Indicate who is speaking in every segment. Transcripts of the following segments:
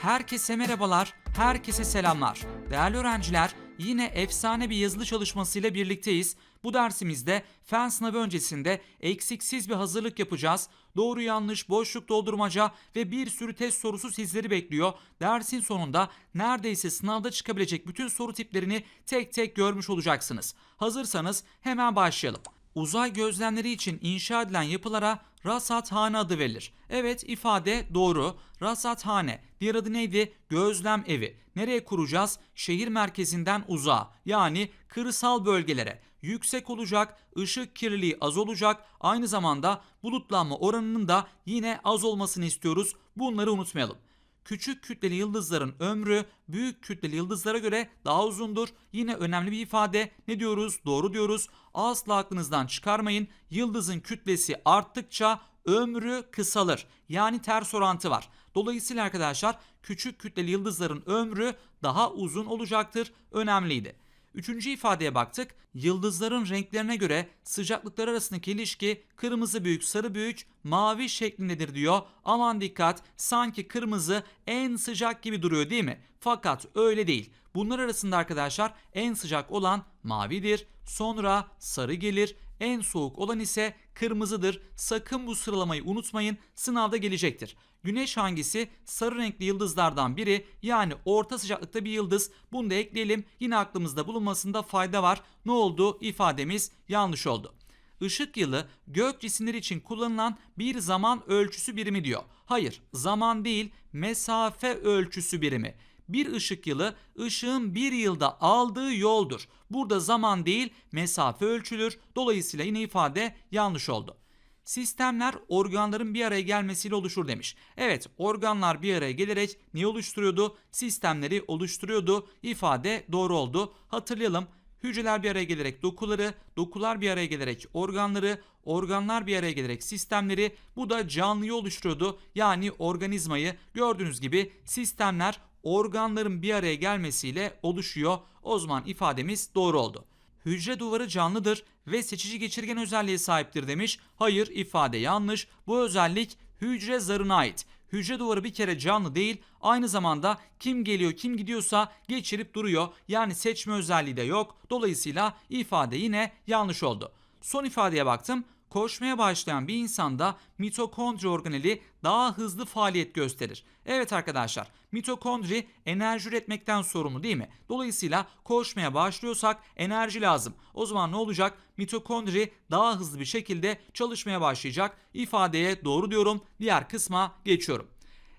Speaker 1: Herkese merhabalar, herkese selamlar. Değerli öğrenciler, yine efsane bir yazılı çalışmasıyla birlikteyiz. Bu dersimizde fen sınavı öncesinde eksiksiz bir hazırlık yapacağız. Doğru yanlış, boşluk doldurmaca ve bir sürü test sorusu sizleri bekliyor. Dersin sonunda neredeyse sınavda çıkabilecek bütün soru tiplerini tek tek görmüş olacaksınız. Hazırsanız hemen başlayalım. Uzay gözlemleri için inşa edilen yapılara rasathane adı verilir. Evet ifade doğru. Rasathane. Diğer adı neydi? Gözlem evi. Nereye kuracağız? Şehir merkezinden uzağa. Yani kırsal bölgelere. Yüksek olacak, ışık kirliliği az olacak. Aynı zamanda bulutlanma oranının da yine az olmasını istiyoruz. Bunları unutmayalım. Küçük kütleli yıldızların ömrü büyük kütleli yıldızlara göre daha uzundur. Yine önemli bir ifade. Ne diyoruz? Doğru diyoruz. Asla aklınızdan çıkarmayın. Yıldızın kütlesi arttıkça ömrü kısalır. Yani ters orantı var. Dolayısıyla arkadaşlar küçük kütleli yıldızların ömrü daha uzun olacaktır. Önemliydi. Üçüncü ifadeye baktık. Yıldızların renklerine göre sıcaklıklar arasındaki ilişki kırmızı büyük, sarı büyük, mavi şeklindedir diyor. Aman dikkat sanki kırmızı en sıcak gibi duruyor değil mi? Fakat öyle değil. Bunlar arasında arkadaşlar en sıcak olan mavidir. Sonra sarı gelir. En soğuk olan ise kırmızıdır. Sakın bu sıralamayı unutmayın. Sınavda gelecektir. Güneş hangisi? Sarı renkli yıldızlardan biri. Yani orta sıcaklıkta bir yıldız. Bunu da ekleyelim. Yine aklımızda bulunmasında fayda var. Ne oldu? İfademiz yanlış oldu. Işık yılı gök cisimleri için kullanılan bir zaman ölçüsü birimi diyor. Hayır, zaman değil, mesafe ölçüsü birimi. Bir ışık yılı ışığın bir yılda aldığı yoldur. Burada zaman değil, mesafe ölçülür. Dolayısıyla yine ifade yanlış oldu. Sistemler organların bir araya gelmesiyle oluşur demiş. Evet organlar bir araya gelerek ne oluşturuyordu? Sistemleri oluşturuyordu. İfade doğru oldu. Hatırlayalım. Hücreler bir araya gelerek dokuları, dokular bir araya gelerek organları, organlar bir araya gelerek sistemleri, bu da canlıyı oluşturuyordu. Yani organizmayı gördüğünüz gibi sistemler organların bir araya gelmesiyle oluşuyor. O zaman ifademiz doğru oldu. Hücre duvarı canlıdır ve seçici geçirgen özelliğe sahiptir demiş. Hayır ifade yanlış. Bu özellik hücre zarına ait. Hücre duvarı bir kere canlı değil, aynı zamanda kim geliyor kim gidiyorsa geçirip duruyor. Yani seçme özelliği de yok. Dolayısıyla ifade yine yanlış oldu. Son ifadeye baktım. Koşmaya başlayan bir insanda mitokondri organeli daha hızlı faaliyet gösterir. Evet arkadaşlar, mitokondri enerji üretmekten sorumlu değil mi? Dolayısıyla koşmaya başlıyorsak enerji lazım. O zaman ne olacak? Mitokondri daha hızlı bir şekilde çalışmaya başlayacak. İfadeye doğru diyorum. Diğer kısma geçiyorum.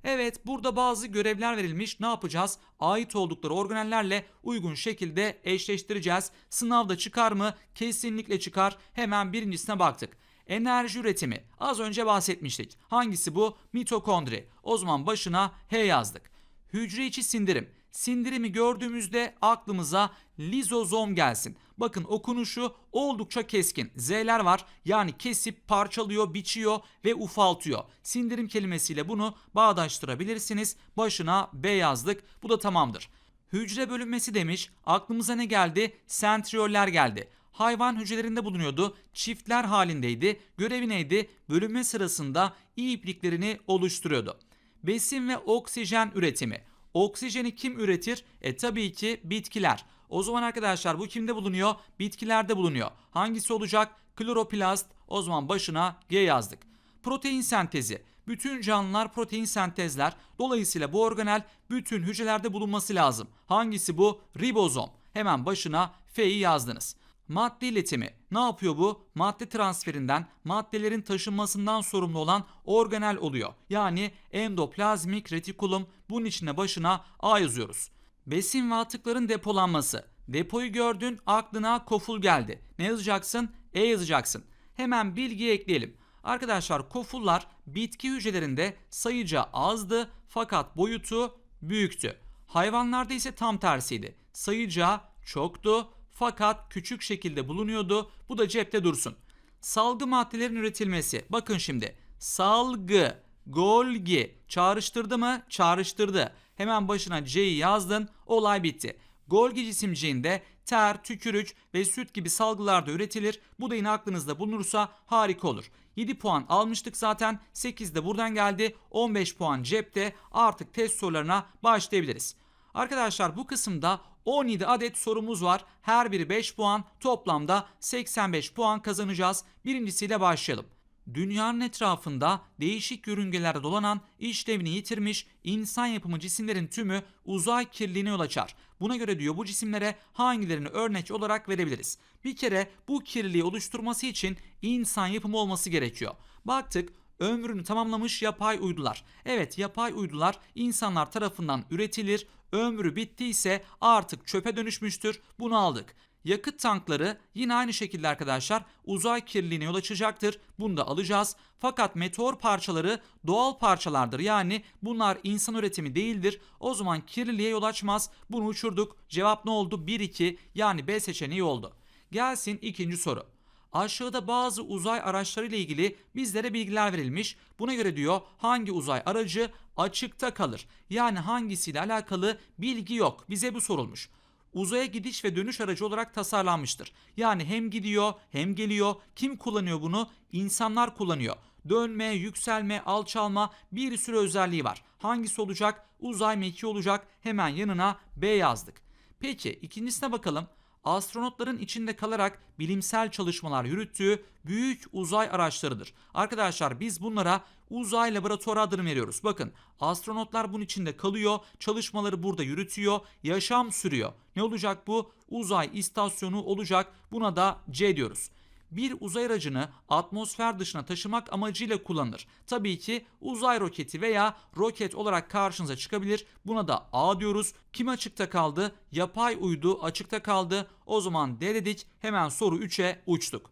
Speaker 1: Evet burada bazı görevler verilmiş. Ne yapacağız? Ait oldukları organellerle uygun şekilde eşleştireceğiz. Sınavda çıkar mı? Kesinlikle çıkar. Hemen birincisine baktık. Enerji üretimi. Az önce bahsetmiştik. Hangisi bu? Mitokondri. O zaman başına H yazdık. Hücre içi sindirim. Sindirimi gördüğümüzde aklımıza lizozom gelsin. Bakın okunuşu oldukça keskin. Z'ler var. Yani kesip parçalıyor, biçiyor ve ufaltıyor. Sindirim kelimesiyle bunu bağdaştırabilirsiniz. Başına B yazdık. Bu da tamamdır. Hücre bölünmesi demiş. Aklımıza ne geldi? Sentriyoller geldi. Hayvan hücrelerinde bulunuyordu. Çiftler halindeydi. Görevi neydi? Bölünme sırasında iyi ipliklerini oluşturuyordu. Besin ve oksijen üretimi. Oksijeni kim üretir? E tabii ki bitkiler. O zaman arkadaşlar bu kimde bulunuyor? Bitkilerde bulunuyor. Hangisi olacak? Kloroplast. O zaman başına G yazdık. Protein sentezi. Bütün canlılar protein sentezler. Dolayısıyla bu organel bütün hücrelerde bulunması lazım. Hangisi bu? Ribozom. Hemen başına F'yi yazdınız. Madde iletimi. Ne yapıyor bu? Madde transferinden, maddelerin taşınmasından sorumlu olan organel oluyor. Yani endoplazmik retikulum. Bunun içine başına A yazıyoruz. Besin ve atıkların depolanması. Depoyu gördün, aklına koful geldi. Ne yazacaksın? E yazacaksın. Hemen bilgiyi ekleyelim. Arkadaşlar kofullar bitki hücrelerinde sayıca azdı fakat boyutu büyüktü. Hayvanlarda ise tam tersiydi. Sayıca çoktu fakat küçük şekilde bulunuyordu. Bu da cepte dursun. Salgı maddelerin üretilmesi. Bakın şimdi. Salgı, Golgi. Çağrıştırdı mı? Çağrıştırdı. Hemen başına C'yi yazdın. Olay bitti. Golgi cisimciğinde ter, tükürük ve süt gibi salgılarda üretilir. Bu da yine aklınızda bulunursa harika olur. 7 puan almıştık zaten. 8 de buradan geldi. 15 puan cepte. Artık test sorularına başlayabiliriz. Arkadaşlar bu kısımda 17 adet sorumuz var. Her biri 5 puan. Toplamda 85 puan kazanacağız. Birincisiyle başlayalım. Dünyanın etrafında değişik yörüngelerde dolanan işlevini yitirmiş insan yapımı cisimlerin tümü uzay kirliliğine yol açar. Buna göre diyor bu cisimlere hangilerini örnek olarak verebiliriz? Bir kere bu kirliliği oluşturması için insan yapımı olması gerekiyor. Baktık ömrünü tamamlamış yapay uydular. Evet yapay uydular insanlar tarafından üretilir. Ömrü bittiyse artık çöpe dönüşmüştür. Bunu aldık. Yakıt tankları yine aynı şekilde arkadaşlar uzay kirliliğine yol açacaktır. Bunu da alacağız. Fakat meteor parçaları doğal parçalardır. Yani bunlar insan üretimi değildir. O zaman kirliliğe yol açmaz. Bunu uçurduk. Cevap ne oldu? 1-2 yani B seçeneği oldu. Gelsin ikinci soru. Aşağıda bazı uzay araçları ile ilgili bizlere bilgiler verilmiş. Buna göre diyor hangi uzay aracı açıkta kalır? Yani hangisiyle alakalı bilgi yok. Bize bu sorulmuş uzaya gidiş ve dönüş aracı olarak tasarlanmıştır. Yani hem gidiyor hem geliyor. Kim kullanıyor bunu? İnsanlar kullanıyor. Dönme, yükselme, alçalma bir sürü özelliği var. Hangisi olacak? Uzay mekiği olacak. Hemen yanına B yazdık. Peki ikincisine bakalım. Astronotların içinde kalarak bilimsel çalışmalar yürüttüğü büyük uzay araçlarıdır. Arkadaşlar biz bunlara uzay laboratuvarı adını veriyoruz. Bakın astronotlar bunun içinde kalıyor, çalışmaları burada yürütüyor, yaşam sürüyor. Ne olacak bu? Uzay istasyonu olacak. Buna da C diyoruz bir uzay aracını atmosfer dışına taşımak amacıyla kullanılır. Tabii ki uzay roketi veya roket olarak karşınıza çıkabilir. Buna da A diyoruz. Kim açıkta kaldı? Yapay uydu açıkta kaldı. O zaman D dedik. Hemen soru 3'e uçtuk.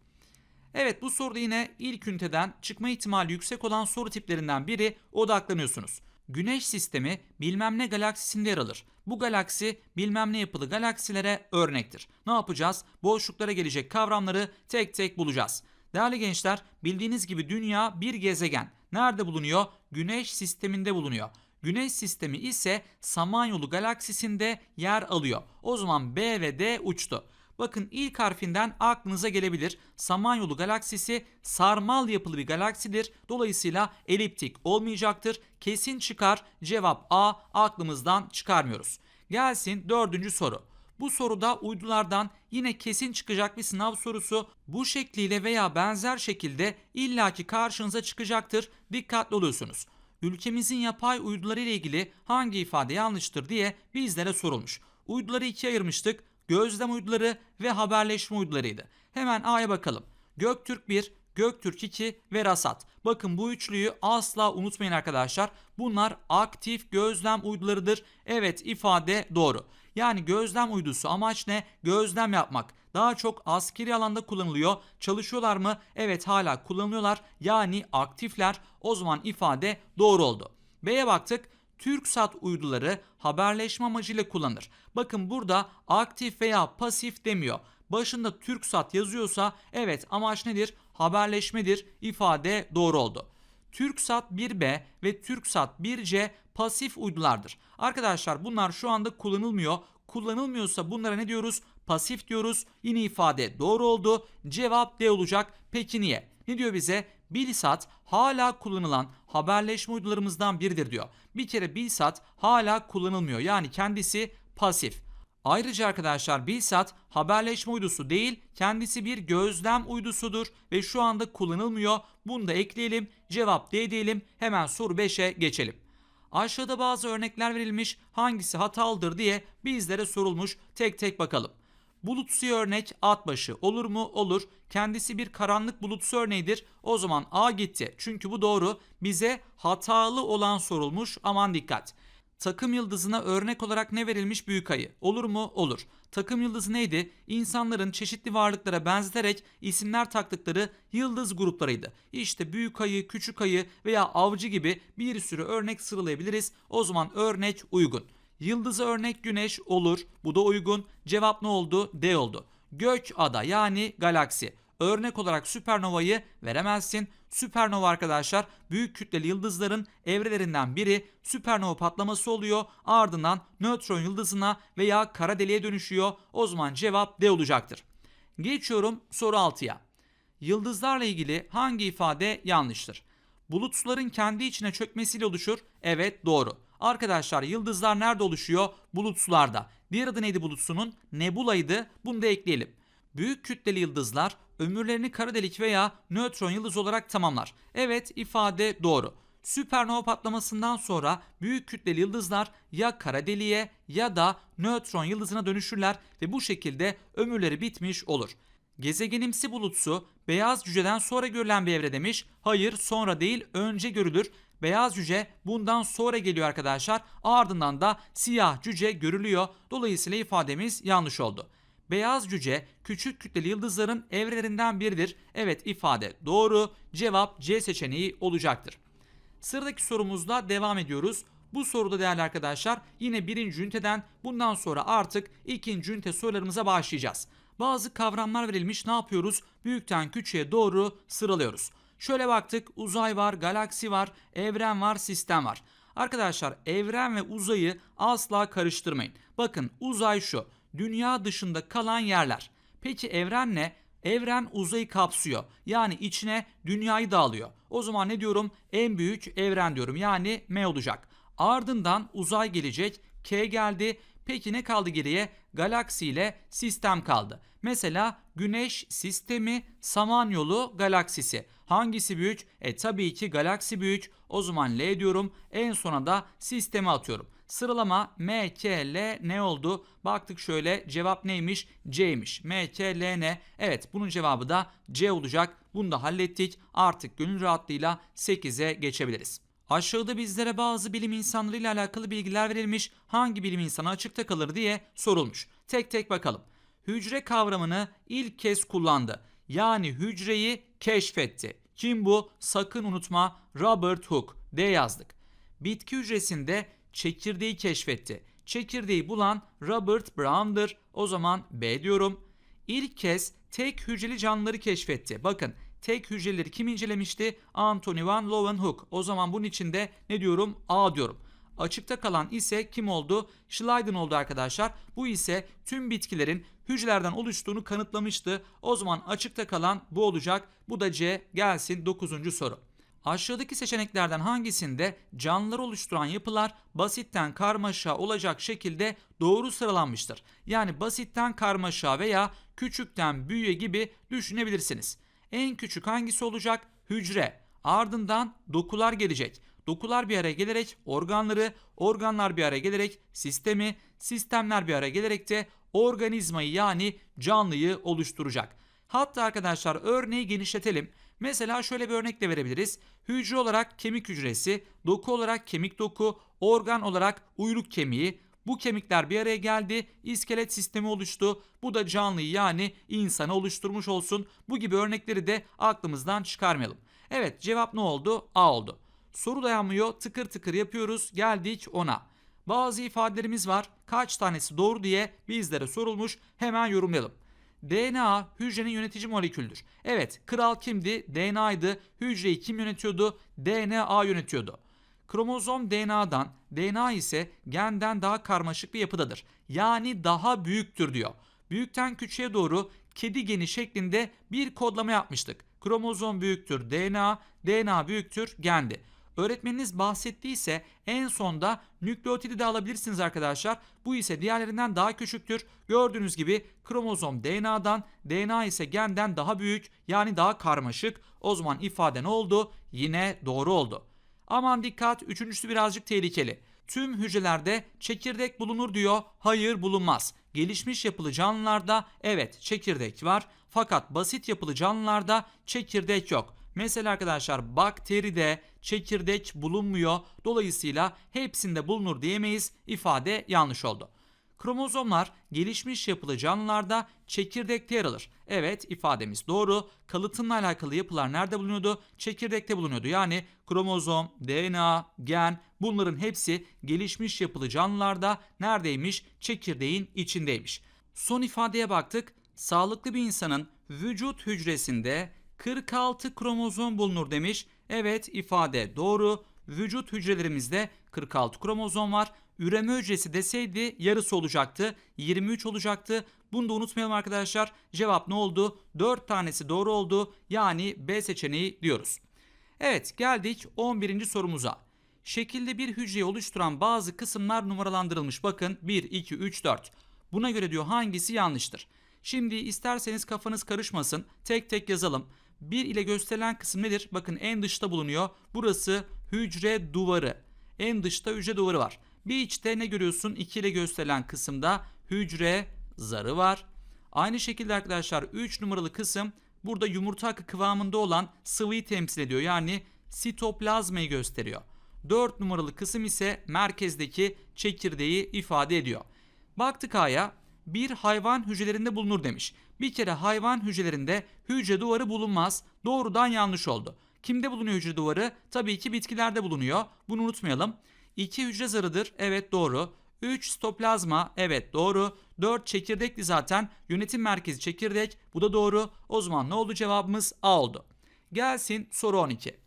Speaker 1: Evet bu soruda yine ilk üniteden çıkma ihtimali yüksek olan soru tiplerinden biri odaklanıyorsunuz. Güneş sistemi bilmem ne galaksisinde yer alır. Bu galaksi bilmem ne yapılı galaksilere örnektir. Ne yapacağız? Boşluklara gelecek kavramları tek tek bulacağız. Değerli gençler bildiğiniz gibi dünya bir gezegen. Nerede bulunuyor? Güneş sisteminde bulunuyor. Güneş sistemi ise Samanyolu galaksisinde yer alıyor. O zaman B ve D uçtu. Bakın ilk harfinden aklınıza gelebilir. Samanyolu galaksisi sarmal yapılı bir galaksidir. Dolayısıyla eliptik olmayacaktır. Kesin çıkar. Cevap A aklımızdan çıkarmıyoruz. Gelsin dördüncü soru. Bu soruda uydulardan yine kesin çıkacak bir sınav sorusu bu şekliyle veya benzer şekilde illaki karşınıza çıkacaktır. Dikkatli oluyorsunuz. Ülkemizin yapay uyduları ile ilgili hangi ifade yanlıştır diye bizlere sorulmuş. Uyduları ikiye ayırmıştık gözlem uyduları ve haberleşme uydularıydı. Hemen A'ya bakalım. Göktürk 1, Göktürk 2 ve Rasat. Bakın bu üçlüyü asla unutmayın arkadaşlar. Bunlar aktif gözlem uydularıdır. Evet ifade doğru. Yani gözlem uydusu amaç ne? Gözlem yapmak. Daha çok askeri alanda kullanılıyor. Çalışıyorlar mı? Evet hala kullanılıyorlar. Yani aktifler. O zaman ifade doğru oldu. B'ye baktık. TürkSat uyduları haberleşme amacıyla kullanır. Bakın burada aktif veya pasif demiyor. Başında TürkSat yazıyorsa evet amaç nedir? Haberleşmedir. İfade doğru oldu. TürkSat 1B ve TürkSat 1C pasif uydulardır. Arkadaşlar bunlar şu anda kullanılmıyor. Kullanılmıyorsa bunlara ne diyoruz? Pasif diyoruz. Yine ifade doğru oldu. Cevap D olacak. Peki niye? Ne diyor bize? Bilsat hala kullanılan haberleşme uydularımızdan biridir diyor. Bir kere Bilsat hala kullanılmıyor. Yani kendisi pasif. Ayrıca arkadaşlar Bilsat haberleşme uydusu değil, kendisi bir gözlem uydusudur ve şu anda kullanılmıyor. Bunu da ekleyelim. Cevap D diyelim. Hemen soru 5'e geçelim. Aşağıda bazı örnekler verilmiş. Hangisi hatalıdır diye bizlere sorulmuş. Tek tek bakalım. Bulutsu örnek at başı olur mu? Olur. Kendisi bir karanlık bulutsu örneğidir. O zaman A gitti. Çünkü bu doğru. Bize hatalı olan sorulmuş. Aman dikkat. Takım yıldızına örnek olarak ne verilmiş büyük ayı? Olur mu? Olur. Takım yıldızı neydi? İnsanların çeşitli varlıklara benzeterek isimler taktıkları yıldız gruplarıydı. İşte büyük ayı, küçük ayı veya avcı gibi bir sürü örnek sıralayabiliriz. O zaman örnek uygun. Yıldızı örnek güneş olur. Bu da uygun. Cevap ne oldu? D oldu. Gök ada yani galaksi. Örnek olarak süpernovayı veremezsin. Süpernova arkadaşlar büyük kütleli yıldızların evrelerinden biri süpernova patlaması oluyor. Ardından nötron yıldızına veya kara deliğe dönüşüyor. O zaman cevap D olacaktır. Geçiyorum soru 6'ya. Yıldızlarla ilgili hangi ifade yanlıştır? Bulut suların kendi içine çökmesiyle oluşur. Evet doğru. Arkadaşlar yıldızlar nerede oluşuyor? Bulut sularda. Diğer adı neydi bulut sunun? Nebulaydı. Bunu da ekleyelim. Büyük kütleli yıldızlar ömürlerini kara delik veya nötron yıldız olarak tamamlar. Evet ifade doğru. Süpernova patlamasından sonra büyük kütleli yıldızlar ya kara deliğe ya da nötron yıldızına dönüşürler ve bu şekilde ömürleri bitmiş olur. Gezegenimsi bulutsu beyaz cüceden sonra görülen bir evre demiş. Hayır sonra değil önce görülür. Beyaz cüce bundan sonra geliyor arkadaşlar. Ardından da siyah cüce görülüyor. Dolayısıyla ifademiz yanlış oldu. Beyaz cüce küçük kütleli yıldızların evrelerinden biridir. Evet ifade doğru. Cevap C seçeneği olacaktır. Sıradaki sorumuzla devam ediyoruz. Bu soruda değerli arkadaşlar yine birinci üniteden bundan sonra artık ikinci ünite sorularımıza başlayacağız. Bazı kavramlar verilmiş ne yapıyoruz? Büyükten küçüğe doğru sıralıyoruz. Şöyle baktık uzay var, galaksi var, evren var, sistem var. Arkadaşlar evren ve uzayı asla karıştırmayın. Bakın uzay şu dünya dışında kalan yerler. Peki evren ne? Evren uzayı kapsıyor. Yani içine dünyayı da alıyor. O zaman ne diyorum? En büyük evren diyorum. Yani M olacak. Ardından uzay gelecek. K geldi. Peki ne kaldı geriye? Galaksi ile sistem kaldı. Mesela Güneş sistemi, Samanyolu galaksisi. Hangisi büyük? E tabii ki galaksi büyük. O zaman L diyorum. En sona da sistemi atıyorum. Sıralama M, K, L ne oldu? Baktık şöyle cevap neymiş? C'ymiş. M, K, L, N. Evet bunun cevabı da C olacak. Bunu da hallettik. Artık gönül rahatlığıyla 8'e geçebiliriz. Aşağıda bizlere bazı bilim insanları ile alakalı bilgiler verilmiş. Hangi bilim insanı açıkta kalır diye sorulmuş. Tek tek bakalım. Hücre kavramını ilk kez kullandı. Yani hücreyi keşfetti. Kim bu? Sakın unutma Robert Hooke. D yazdık. Bitki hücresinde çekirdeği keşfetti. Çekirdeği bulan Robert Brown'dır. O zaman B diyorum. İlk kez tek hücreli canlıları keşfetti. Bakın tek hücreleri kim incelemişti? Anthony van Leeuwenhoek. O zaman bunun içinde ne diyorum? A diyorum. Açıkta kalan ise kim oldu? Schleiden oldu arkadaşlar. Bu ise tüm bitkilerin hücrelerden oluştuğunu kanıtlamıştı. O zaman açıkta kalan bu olacak. Bu da C. Gelsin 9. soru. Aşağıdaki seçeneklerden hangisinde canlıları oluşturan yapılar basitten karmaşa olacak şekilde doğru sıralanmıştır? Yani basitten karmaşa veya küçükten büyüye gibi düşünebilirsiniz. En küçük hangisi olacak? Hücre. Ardından dokular gelecek. Dokular bir araya gelerek organları, organlar bir araya gelerek sistemi, sistemler bir araya gelerek de organizmayı yani canlıyı oluşturacak. Hatta arkadaşlar örneği genişletelim. Mesela şöyle bir örnek de verebiliriz. Hücre olarak kemik hücresi, doku olarak kemik doku, organ olarak uyluk kemiği. Bu kemikler bir araya geldi, iskelet sistemi oluştu. Bu da canlıyı yani insanı oluşturmuş olsun. Bu gibi örnekleri de aklımızdan çıkarmayalım. Evet cevap ne oldu? A oldu. Soru dayanmıyor tıkır tıkır yapıyoruz geldik ona. Bazı ifadelerimiz var kaç tanesi doğru diye bizlere sorulmuş hemen yorumlayalım. DNA hücrenin yönetici moleküldür. Evet kral kimdi? DNA'ydı. Hücreyi kim yönetiyordu? DNA yönetiyordu. Kromozom DNA'dan, DNA ise genden daha karmaşık bir yapıdadır. Yani daha büyüktür diyor. Büyükten küçüğe doğru kedi geni şeklinde bir kodlama yapmıştık. Kromozom büyüktür DNA, DNA büyüktür gendi. Öğretmeniniz bahsettiyse en sonda nükleotidi de alabilirsiniz arkadaşlar. Bu ise diğerlerinden daha küçüktür. Gördüğünüz gibi kromozom DNA'dan, DNA ise genden daha büyük yani daha karmaşık. O zaman ifade ne oldu? Yine doğru oldu. Aman dikkat üçüncüsü birazcık tehlikeli. Tüm hücrelerde çekirdek bulunur diyor. Hayır bulunmaz. Gelişmiş yapılı canlılarda evet çekirdek var. Fakat basit yapılı canlılarda çekirdek yok. Mesela arkadaşlar bakteride çekirdek bulunmuyor. Dolayısıyla hepsinde bulunur diyemeyiz. İfade yanlış oldu. Kromozomlar gelişmiş yapılı canlılarda çekirdekte yer alır. Evet ifademiz doğru. Kalıtımla alakalı yapılar nerede bulunuyordu? Çekirdekte bulunuyordu. Yani kromozom, DNA, gen bunların hepsi gelişmiş yapılı canlılarda neredeymiş? Çekirdeğin içindeymiş. Son ifadeye baktık. Sağlıklı bir insanın vücut hücresinde 46 kromozom bulunur demiş. Evet ifade doğru. Vücut hücrelerimizde 46 kromozom var. Üreme hücresi deseydi yarısı olacaktı. 23 olacaktı. Bunu da unutmayalım arkadaşlar. Cevap ne oldu? 4 tanesi doğru oldu. Yani B seçeneği diyoruz. Evet geldik 11. sorumuza. Şekilde bir hücreyi oluşturan bazı kısımlar numaralandırılmış. Bakın 1, 2, 3, 4. Buna göre diyor hangisi yanlıştır? Şimdi isterseniz kafanız karışmasın. Tek tek yazalım. 1 ile gösterilen kısım nedir? Bakın en dışta bulunuyor. Burası hücre duvarı. En dışta hücre duvarı var. Bir içte ne görüyorsun? 2 ile gösterilen kısımda hücre zarı var. Aynı şekilde arkadaşlar 3 numaralı kısım burada yumurta kıvamında olan sıvıyı temsil ediyor. Yani sitoplazmayı gösteriyor. 4 numaralı kısım ise merkezdeki çekirdeği ifade ediyor. Baktık A'ya bir hayvan hücrelerinde bulunur demiş. Bir kere hayvan hücrelerinde hücre duvarı bulunmaz. Doğrudan yanlış oldu. Kimde bulunuyor hücre duvarı? Tabii ki bitkilerde bulunuyor. Bunu unutmayalım. 2 hücre zarıdır. Evet doğru. 3 stoplazma. Evet doğru. 4 çekirdekli zaten. Yönetim merkezi çekirdek. Bu da doğru. O zaman ne oldu cevabımız A oldu. Gelsin soru 12.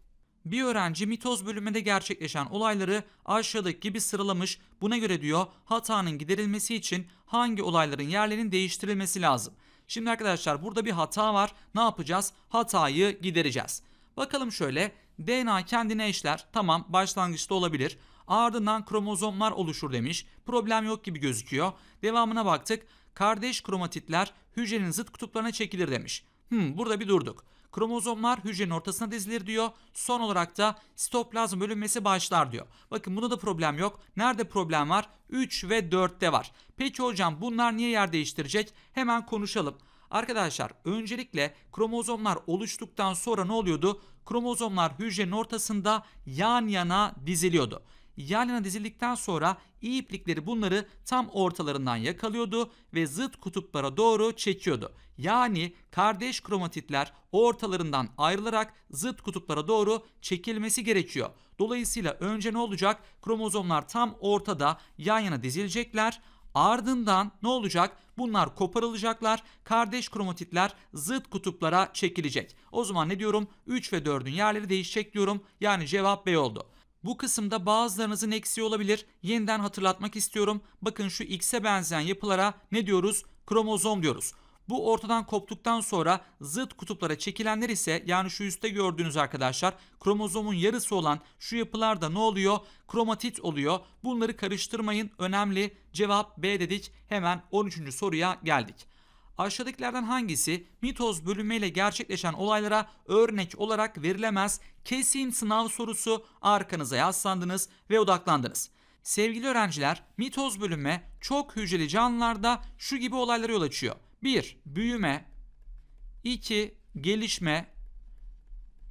Speaker 1: Bir öğrenci mitoz bölümünde gerçekleşen olayları aşağıdaki gibi sıralamış. Buna göre diyor hatanın giderilmesi için hangi olayların yerlerinin değiştirilmesi lazım. Şimdi arkadaşlar burada bir hata var. Ne yapacağız? Hatayı gidereceğiz. Bakalım şöyle. DNA kendine eşler. Tamam başlangıçta olabilir. Ardından kromozomlar oluşur demiş. Problem yok gibi gözüküyor. Devamına baktık. Kardeş kromatitler hücrenin zıt kutuplarına çekilir demiş. Hmm, burada bir durduk. Kromozomlar hücrenin ortasına dizilir diyor. Son olarak da sitoplazm bölünmesi başlar diyor. Bakın bunda da problem yok. Nerede problem var? 3 ve 4'te var. Peki hocam bunlar niye yer değiştirecek? Hemen konuşalım. Arkadaşlar öncelikle kromozomlar oluştuktan sonra ne oluyordu? Kromozomlar hücrenin ortasında yan yana diziliyordu. Yan yana dizildikten sonra iyi iplikleri bunları tam ortalarından yakalıyordu ve zıt kutuplara doğru çekiyordu. Yani kardeş kromatitler ortalarından ayrılarak zıt kutuplara doğru çekilmesi gerekiyor. Dolayısıyla önce ne olacak? Kromozomlar tam ortada yan yana dizilecekler. Ardından ne olacak? Bunlar koparılacaklar. Kardeş kromatitler zıt kutuplara çekilecek. O zaman ne diyorum? 3 ve 4'ün yerleri değişecek diyorum. Yani cevap B oldu. Bu kısımda bazılarınızın eksiği olabilir. Yeniden hatırlatmak istiyorum. Bakın şu X'e benzeyen yapılara ne diyoruz? Kromozom diyoruz. Bu ortadan koptuktan sonra zıt kutuplara çekilenler ise yani şu üstte gördüğünüz arkadaşlar kromozomun yarısı olan şu yapılarda ne oluyor? Kromatit oluyor. Bunları karıştırmayın. Önemli. Cevap B dedik. Hemen 13. soruya geldik. Aşağıdakilerden hangisi mitoz bölünmeyle gerçekleşen olaylara örnek olarak verilemez? Kesin sınav sorusu arkanıza yaslandınız ve odaklandınız. Sevgili öğrenciler, mitoz bölünme çok hücreli canlılarda şu gibi olaylara yol açıyor. 1. Büyüme 2. Gelişme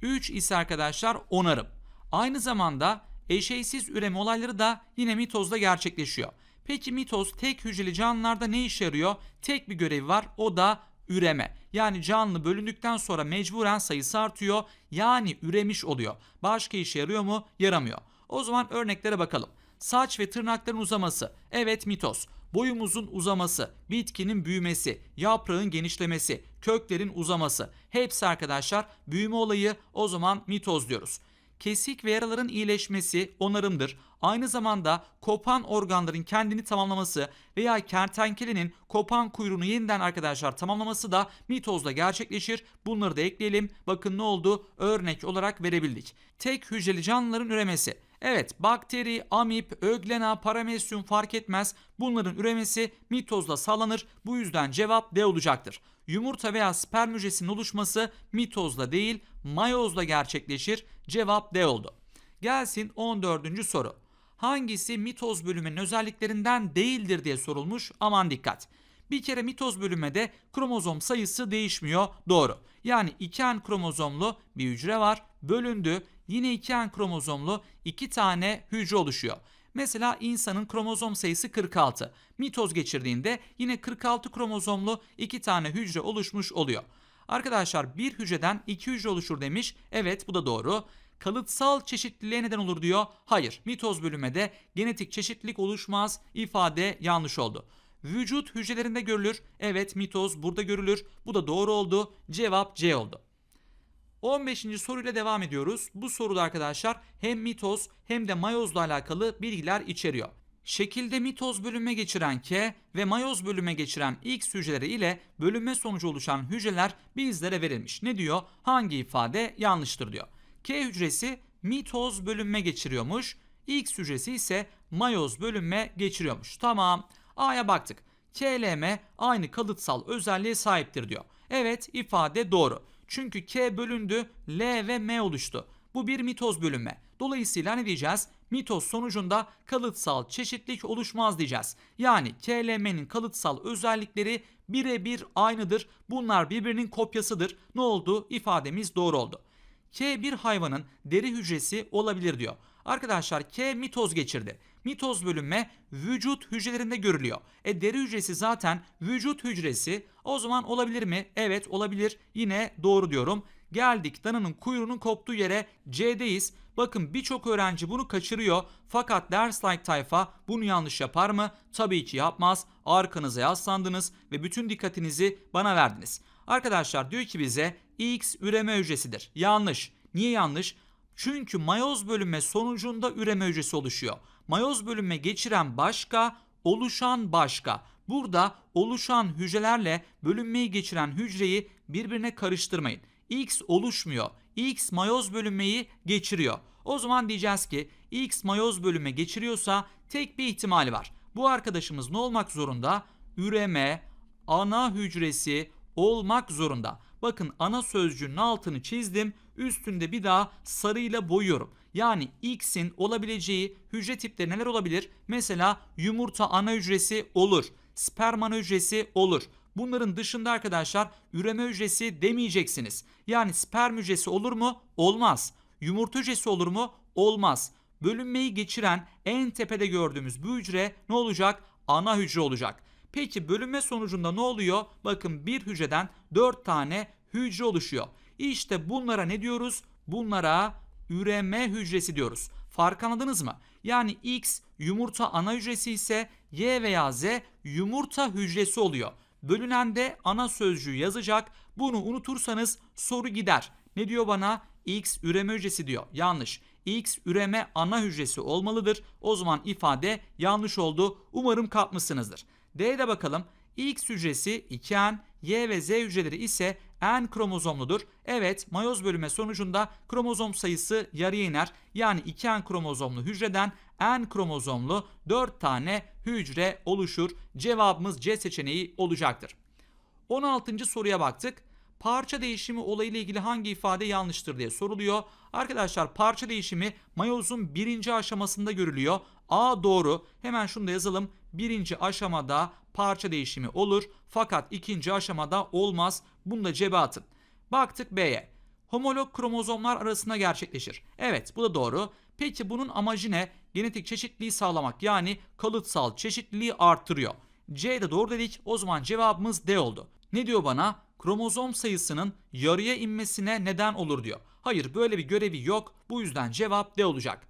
Speaker 1: 3 ise arkadaşlar onarım. Aynı zamanda eşeysiz üreme olayları da yine mitozda gerçekleşiyor. Peki mitoz tek hücreli canlılarda ne işe yarıyor? Tek bir görevi var o da üreme. Yani canlı bölündükten sonra mecburen sayısı artıyor. Yani üremiş oluyor. Başka işe yarıyor mu? Yaramıyor. O zaman örneklere bakalım. Saç ve tırnakların uzaması. Evet mitoz. Boyumuzun uzaması, bitkinin büyümesi, yaprağın genişlemesi, köklerin uzaması. Hepsi arkadaşlar büyüme olayı o zaman mitoz diyoruz. Kesik ve yaraların iyileşmesi onarımdır. Aynı zamanda kopan organların kendini tamamlaması veya kertenkelenin kopan kuyruğunu yeniden arkadaşlar tamamlaması da mitozda gerçekleşir. Bunları da ekleyelim. Bakın ne oldu? Örnek olarak verebildik. Tek hücreli canlıların üremesi. Evet bakteri, amip, öglena, paramesyum fark etmez. Bunların üremesi mitozda sağlanır. Bu yüzden cevap D olacaktır. Yumurta veya sperm hücresinin oluşması mitozda değil mayozda gerçekleşir. Cevap D oldu. Gelsin 14. soru. Hangisi mitoz bölümünün özelliklerinden değildir diye sorulmuş. Aman dikkat. Bir kere mitoz bölünmede kromozom sayısı değişmiyor. Doğru. Yani 2N kromozomlu bir hücre var. Bölündü. Yine 2N kromozomlu 2 tane hücre oluşuyor. Mesela insanın kromozom sayısı 46. Mitoz geçirdiğinde yine 46 kromozomlu 2 tane hücre oluşmuş oluyor. Arkadaşlar bir hücreden 2 hücre oluşur demiş. Evet bu da doğru. Kalıtsal çeşitliliğe neden olur diyor. Hayır. Mitoz bölümede genetik çeşitlilik oluşmaz. İfade yanlış oldu. vücut hücrelerinde görülür. Evet mitoz burada görülür. Bu da doğru oldu. Cevap C oldu. 15. soruyla devam ediyoruz. Bu soruda arkadaşlar hem mitoz hem de mayozla alakalı bilgiler içeriyor. Şekilde mitoz bölünme geçiren K ve mayoz bölünme geçiren X hücreleri ile bölünme sonucu oluşan hücreler bizlere verilmiş. Ne diyor? Hangi ifade yanlıştır diyor. K hücresi mitoz bölünme geçiriyormuş. X hücresi ise mayoz bölünme geçiriyormuş. Tamam. A'ya baktık. KLM aynı kalıtsal özelliğe sahiptir diyor. Evet ifade doğru. Çünkü K bölündü, L ve M oluştu. Bu bir mitoz bölünme. Dolayısıyla ne diyeceğiz? Mitoz sonucunda kalıtsal çeşitlilik oluşmaz diyeceğiz. Yani KLM'nin kalıtsal özellikleri birebir aynıdır. Bunlar birbirinin kopyasıdır. Ne oldu? İfademiz doğru oldu. K bir hayvanın deri hücresi olabilir diyor. Arkadaşlar K mitoz geçirdi. Mitoz bölünme vücut hücrelerinde görülüyor. E deri hücresi zaten vücut hücresi. O zaman olabilir mi? Evet olabilir. Yine doğru diyorum. Geldik dananın kuyruğunun koptuğu yere C'deyiz. Bakın birçok öğrenci bunu kaçırıyor. Fakat ders like tayfa bunu yanlış yapar mı? Tabii ki yapmaz. Arkanıza yaslandınız ve bütün dikkatinizi bana verdiniz. Arkadaşlar diyor ki bize X üreme hücresidir. Yanlış. Niye yanlış? Çünkü mayoz bölünme sonucunda üreme hücresi oluşuyor. Mayoz bölünme geçiren başka, oluşan başka. Burada oluşan hücrelerle bölünmeyi geçiren hücreyi birbirine karıştırmayın. X oluşmuyor. X mayoz bölünmeyi geçiriyor. O zaman diyeceğiz ki X mayoz bölünme geçiriyorsa tek bir ihtimali var. Bu arkadaşımız ne olmak zorunda? Üreme, ana hücresi olmak zorunda. Bakın ana sözcüğün altını çizdim. Üstünde bir daha sarıyla boyuyorum. Yani X'in olabileceği hücre tipleri neler olabilir? Mesela yumurta ana hücresi olur. Sperm ana hücresi olur. Bunların dışında arkadaşlar üreme hücresi demeyeceksiniz. Yani sperm hücresi olur mu? Olmaz. Yumurta hücresi olur mu? Olmaz. Bölünmeyi geçiren en tepede gördüğümüz bu hücre ne olacak? Ana hücre olacak. Peki bölünme sonucunda ne oluyor? Bakın bir hücreden 4 tane hücre oluşuyor. İşte bunlara ne diyoruz? Bunlara üreme hücresi diyoruz. Fark anladınız mı? Yani X yumurta ana hücresi ise Y veya Z yumurta hücresi oluyor. Bölünende ana sözcüğü yazacak. Bunu unutursanız soru gider. Ne diyor bana? X üreme hücresi diyor. Yanlış. X üreme ana hücresi olmalıdır. O zaman ifade yanlış oldu. Umarım kapmışsınızdır. D'de bakalım. X hücresi 2N, Y ve Z hücreleri ise N kromozomludur. Evet, mayoz bölünme sonucunda kromozom sayısı yarıya iner. Yani 2N kromozomlu hücreden N kromozomlu 4 tane hücre oluşur. Cevabımız C seçeneği olacaktır. 16. soruya baktık. Parça değişimi olayıyla ilgili hangi ifade yanlıştır diye soruluyor. Arkadaşlar parça değişimi mayozun birinci aşamasında görülüyor. A doğru. Hemen şunu da yazalım. Birinci aşamada parça değişimi olur. Fakat ikinci aşamada olmaz. Bunu da cebe atın. Baktık B'ye. Homolog kromozomlar arasında gerçekleşir. Evet bu da doğru. Peki bunun amacı ne? Genetik çeşitliliği sağlamak yani kalıtsal çeşitliliği arttırıyor. C de doğru dedik. O zaman cevabımız D oldu. Ne diyor bana? Kromozom sayısının yarıya inmesine neden olur diyor. Hayır böyle bir görevi yok. Bu yüzden cevap D olacak.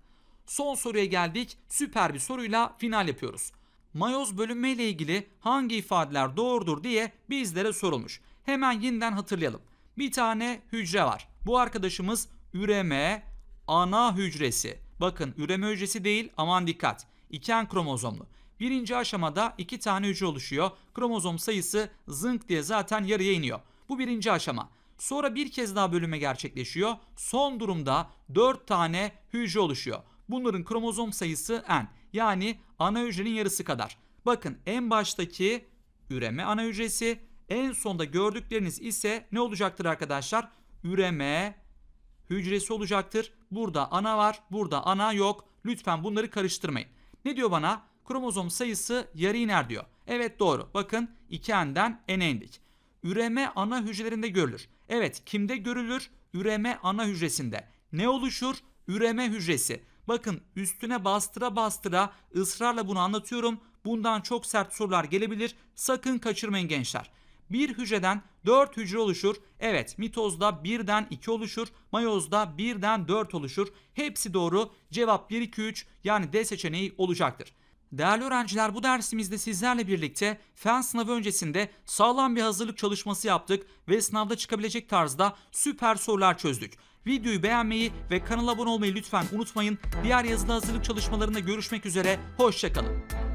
Speaker 1: Son soruya geldik. Süper bir soruyla final yapıyoruz. Mayoz bölünme ile ilgili hangi ifadeler doğrudur diye bizlere sorulmuş. Hemen yeniden hatırlayalım. Bir tane hücre var. Bu arkadaşımız üreme ana hücresi. Bakın üreme hücresi değil aman dikkat. İken kromozomlu. Birinci aşamada iki tane hücre oluşuyor. Kromozom sayısı zınk diye zaten yarıya iniyor. Bu birinci aşama. Sonra bir kez daha bölünme gerçekleşiyor. Son durumda 4 tane hücre oluşuyor. Bunların kromozom sayısı n. Yani ana hücrenin yarısı kadar. Bakın en baştaki üreme ana hücresi, en sonda gördükleriniz ise ne olacaktır arkadaşlar? Üreme hücresi olacaktır. Burada ana var, burada ana yok. Lütfen bunları karıştırmayın. Ne diyor bana? Kromozom sayısı yarı iner diyor. Evet doğru. Bakın 2n'den n'e indik. Üreme ana hücrelerinde görülür. Evet kimde görülür? Üreme ana hücresinde. Ne oluşur? Üreme hücresi. Bakın üstüne bastıra bastıra ısrarla bunu anlatıyorum. Bundan çok sert sorular gelebilir. Sakın kaçırmayın gençler. Bir hücreden 4 hücre oluşur. Evet mitozda 1'den 2 oluşur. Mayozda 1'den 4 oluşur. Hepsi doğru. Cevap 1 2 3 yani D seçeneği olacaktır. Değerli öğrenciler bu dersimizde sizlerle birlikte fen sınavı öncesinde sağlam bir hazırlık çalışması yaptık ve sınavda çıkabilecek tarzda süper sorular çözdük. Videoyu beğenmeyi ve kanala abone olmayı lütfen unutmayın. Diğer yazılı hazırlık çalışmalarında görüşmek üzere, hoşçakalın.